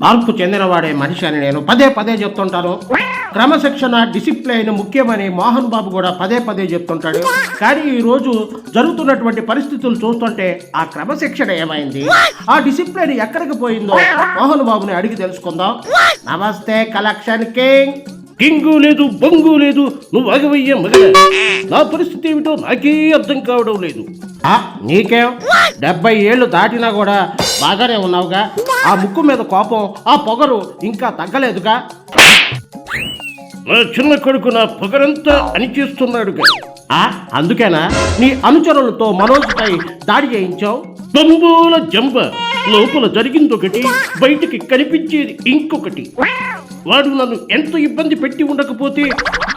మార్పు చెందినవాడే మనిషి అని నేను పదే పదే చెప్తుంటాను. క్రమశిక్షణ డిసిప్లైన్ ముఖ్యమని మోహన్ బాబు కూడా పదే పదే చెప్తుంటాడు. కానీ ఈ రోజు జరుగుతున్నటువంటి పరిస్థితులు చూస్తుంటే ఆ క్రమశిక్షణ ఏమైంది? ఆ డిసిప్లైన్ ఎక్కడికి పోయిందో మోహన్ బాబుని అడిగి తెలుసుకుందాం. నమస్తే కలెక్షన్ కింగ్. కింగు లేదు బొంగు లేదు నువ్వు అగవయ్యే మగ నా పరిస్థితి ఏమిటో నాకే అర్థం కావడం లేదు. ఆ, నీకేం? డెబ్బై ఏళ్ళు దాటినా కూడా బాగానే ఉన్నావుగా. ఆ ముక్కు మీద కోపం ఆ పొగరు ఇంకా తగ్గలేదుగా? నా చిన్న కొడుకు నా పొగరంతా అణిచేస్తున్నాడుగా. ఆ, అందుకేనా? నీ అనుచరులతో మనోజ్పై దాడి చేయించావు? బంబోల జంబ. లోపల జరిగింది ఒకటి బయటికి కనిపించేది ఇంకొకటి. వాడు నన్ను ఎంత ఇబ్బంది పెట్టి ఉండకపోతే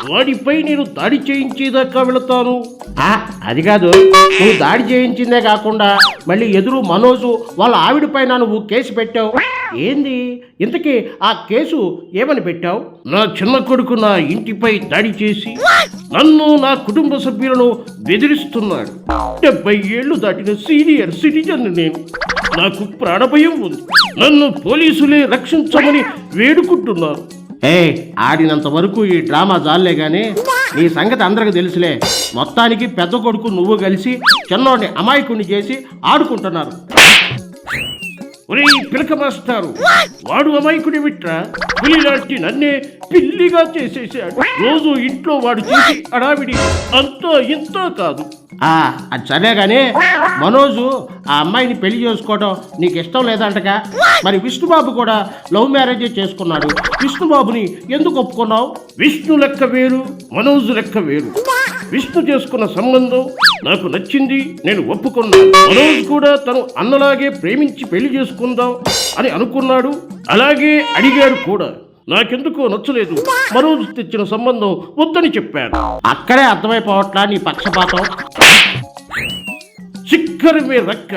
వాడిపై నేను దాడి చేయించేదాకా వెళతాను. ఆ, అది కాదు. నువ్వు దాడి చేయించిందే కాకుండా మళ్ళీ ఎదురు మనోజు వాళ్ళ ఆవిడపైన నువ్వు కేసు పెట్టావు. ఏంది? ఇంతకీ ఆ కేసు ఏమని పెట్టావు? నా చిన్న కొడుకు నా ఇంటిపై దాడి చేసి నన్ను నా కుటుంబ సభ్యులను బెదిరిస్తున్నాడు. డెబ్బై ఏళ్ళు దాటిన సీనియర్ సిటిజన్ నేను నాకు ప్రాణభయం ఉంది. నన్ను పోలీసులే రక్షించమని వేడుకుంటున్నారు. ఏ ఆడినంత వరకు ఈ డ్రామా జాలే గాని నీ సంగతి అందరికి తెలుసులే. మొత్తానికి పెద్ద కొడుకు నువ్వు కలిసి చిన్నోడిని అమాయకుని చేసి ఆడుకుంటున్నారు. ఒరేయ్ పిలక మాస్టారు వాడు అమాయకుడి విట్రా పులి లాంటి నన్నే పిల్లిగా చేసేసాడు రోజు ఇంట్లో వాడు చేసి అడావిడి అంతా ఇంత కాదు. ఆ, అది సరే మనోజు ఆ అమ్మాయిని పెళ్ళి చేసుకోవడం నీకు ఇష్టం లేదంటగా మరి విష్ణుబాబు కూడా లవ్ మ్యారేజ్ చేసుకున్నాడు. విష్ణుబాబుని ఎందుకు ఒప్పుకున్నావు? విష్ణు లెక్క వేరు మనోజు లెక్క వేరు. విష్ణు చేసుకున్న సంబంధం నాకు నచ్చింది నేను ఒప్పుకున్నాను. మనోజ్ కూడా తను అన్నలాగే ప్రేమించి పెళ్ళి చేసుకుందాం అని అనుకున్నాడు. అలాగే అడిగాడు కూడా. నాకెందుకో నచ్చలేదు. మనోజ్ తెచ్చిన సంబంధం వద్దని చెప్పాను అక్కడే అర్థమైపోవట్లా నీ పక్షపాతం? చిక్కరమే రక్క.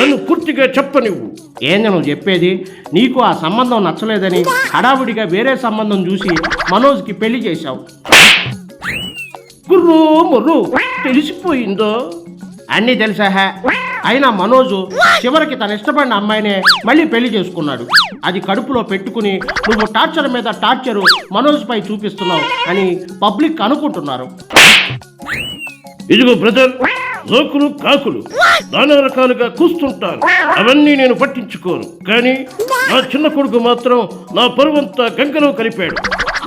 నన్ను పూర్తిగా చెప్పనివ్వు. ఏంది నువ్వు చెప్పేది? నీకు ఆ సంబంధం నచ్చలేదని హడావుడిగా వేరే సంబంధం చూసి మనోజ్కి పెళ్ళి చేశావు. గుర్రు మొర్రో తెలిసిపోయిందో? అన్నీ తెలుసా అయినా మనోజు చివరికి తన ఇష్టపడిన అమ్మాయినే మళ్ళీ పెళ్ళి చేసుకున్నాడు. అది కడుపులో పెట్టుకుని నువ్వు టార్చర్ మీద టార్చరు మనోజ్ పై చూపిస్తున్నావు అని పబ్లిక్ అనుకుంటున్నారు. ఇదిగో బ్రదర్ లోకులు కాకులు నానా రకాలుగా కూస్తుంటాను అవన్నీ నేను పట్టించుకోను. కానీ నా చిన్న కొడుకు మాత్రం నా పరువంతా గంగలో కలిపాడు.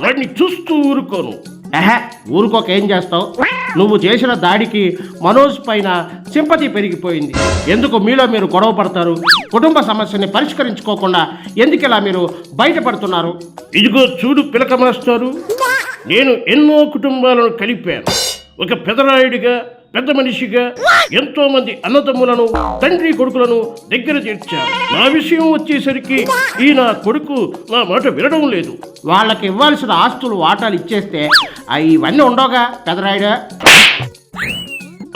వాడిని చూస్తూ ఊరుకోను. ఎహే ఊరుకోక ఏం చేస్తావు? నువ్వు చేసిన దాడికి మనోజ్ పైన సింపతి పెరిగిపోయింది. ఎందుకు మీలో మీరు గొడవ పడతారు? కుటుంబ సమస్యని పరిష్కరించుకోకుండా ఎందుకు ఇలా మీరు బయటపడుతున్నారు? ఇదిగో చూడు పిలక మాస్టారు. నేను ఎన్నో కుటుంబాలను కలిపాను. ఒక పెదరాయుడిగా పెద్ద మనిషిగా ఎంతో మంది అన్నదమ్ములను తండ్రి కొడుకులను దగ్గర చేర్చాను. నా విషయం వచ్చేసరికి ఈ నా కొడుకు నా మాట వినడం లేదు. వాళ్ళకి ఇవ్వాల్సిన ఆస్తులు వాటాలు ఇచ్చేస్తే ఇవన్నీ ఉండవుగా పెదరాయుడు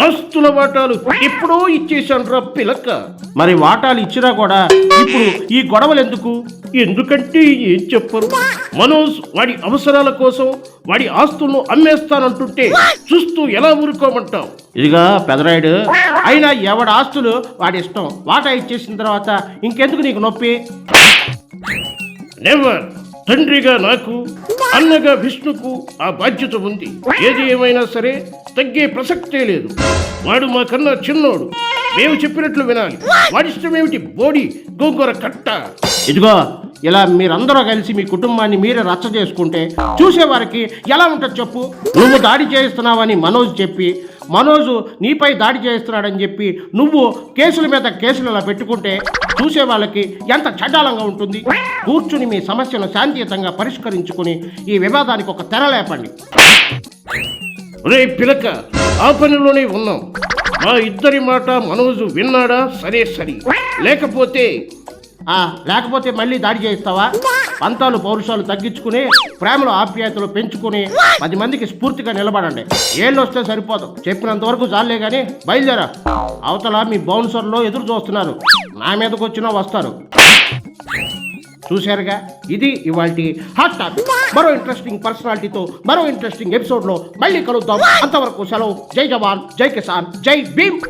ఆస్తుల వాటాలు ఎప్పుడో ఇచ్చేశాను రా పిలక. మరి వాటాలు ఇచ్చినా కూడా ఇప్పుడు ఈ గొడవలు ఎందుకు? ఎందుకంటే ఏం చెప్పరు? మనోజ్ వాడి అవసరాల కోసం వాడి ఆస్తులను అమ్మేస్తానంటుంటే చూస్తూ ఎలా ఊరుకోమంటావు? ఇదిగా పెదరాయుడు అయినా ఎవడి ఆస్తులు వాడి ఇష్టం? వాటా ఇచ్చేసిన తర్వాత ఇంకెందుకు నీకు నొప్పి? నెవర్ తండ్రిగా నాకు అన్నగా విష్ణుకు ఆ బాధ్యత ఉంది. ఏది ఏమైనా సరే తగ్గే ప్రసక్తే లేదు. వాడు మా కన్నా చిన్నోడు. మేము చెప్పినట్లు వినాలి. వాడిష్టమేమిటి బోడి గోంగూర కట్ట. ఇదిగో ఇలా మీరందరూ కలిసి మీ కుటుంబాన్ని మీరే రచ్చ చేసుకుంటే చూసేవారికి ఎలా ఉంటుంది చెప్పు? నువ్వు దాడి చేయిస్తున్నావని మనోజ్ చెప్పి మనోజు నీపై దాడి చేస్తున్నాడని చెప్పి నువ్వు కేసుల మీద కేసులు ఇలా పెట్టుకుంటే చూసే వాళ్ళకి ఎంత చండాలంగా ఉంటుంది? కూర్చుని మీ సమస్యను శాంతియుతంగా పరిష్కరించుకుని ఈ వివాదానికి ఒక తెర లేపండి. రే పిలక ఆ పనిలోనే ఉన్నాం. మా ఇద్దరి మాట మనోజు విన్నాడా? సరే సరి. లేకపోతే లేకపోతే మళ్ళీ దాడి చేయిస్తావా? పంతాలు పౌరుషాలు తగ్గించుకుని ప్రేమలో ఆప్యాయతలు పెంచుకుని పది మందికి స్ఫూర్తిగా నిలబడండి. ఏళ్ళు వస్తే సరిపోదు. చెప్పినంత వరకు చాలే కానీ బయలుదేరా. అవతల మీ బౌన్సర్లో ఎదురు చూస్తున్నారు. నా మీదకి వచ్చినా వస్తారు. చూశారుగా? ఇది ఇవాళ హాట్ టాపిక్. మరో ఇంట్రెస్టింగ్ పర్సనాలిటీతో మరో ఇంట్రెస్టింగ్ ఎపిసోడ్లో మళ్ళీ కలుద్దాం. అంతవరకు సెలవు. జై జవాన్ జై కిసాన్ జై భీమ్.